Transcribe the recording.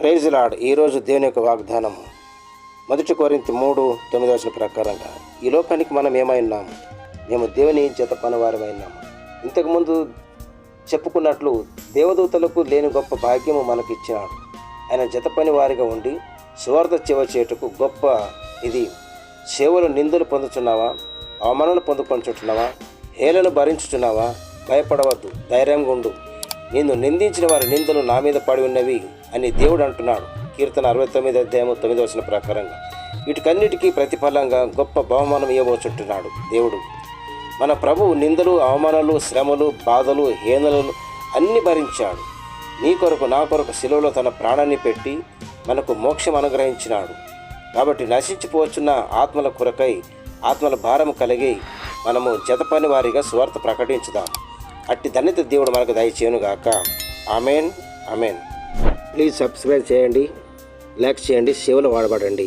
Praise lord ఈరోజు దేవుని యొక్క వాగ్దానము. మొదటి కోరింతి మూడు తొమ్మిది వచ్చిన ప్రకారంగా ఈ లోకానికి మనం ఏమై ఉన్నాము మేము దేవుని జత పనివారమై ఉన్నాము. ఇంతకుముందు చెప్పుకున్నట్లు దేవదూతలకు లేని గొప్ప భాగ్యము మనకు ఇచ్చినాడు. ఆయన జత పనివారిగా ఉండి సువార్థ సేవ చేయుటకు గొప్ప ఇది. సేవలు నిందలు పొందుతున్నావా అవమానాలు పొందుకొంచుంటున్నావా హేళను భరించుచున్నావా? భయపడవద్దు ధైర్యంగా ఉండు. నిన్ను నిందించిన వారి నిందలు నా మీద పడి ఉన్నవి అని దేవుడు అంటున్నాడు. కీర్తన అరవై తొమ్మిది అధ్యాయము తొమ్మిది వచ్చిన ప్రకారంగా. వీటికన్నిటికీ ప్రతిఫలంగా గొప్ప బహుమానం ఇవ్వబోచుంటున్నాడు దేవుడు. మన ప్రభువు నిందలు అవమానాలు శ్రమలు బాధలు హీనలు అన్ని భరించాడు. నీ కొరకు నా కొరకు శిలువలో తన ప్రాణాన్ని పెట్టి మనకు మోక్షం అనుగ్రహించినాడు. కాబట్టి నశించిపోవచ్చున్న ఆత్మల కొరకై ఆత్మల భారం కలిగి మనము జతపని వారిగా స్వార్థ ప్రకటించుదాం. అట్టి ధన్యత దేవుడు మనకు దయచేయనుగాక. అమెన్ అమెన్ ప్లీజ్ సబ్స్క్రైబ్ చేయండి లైక్ చేయండి సేవలు వాడబడండి.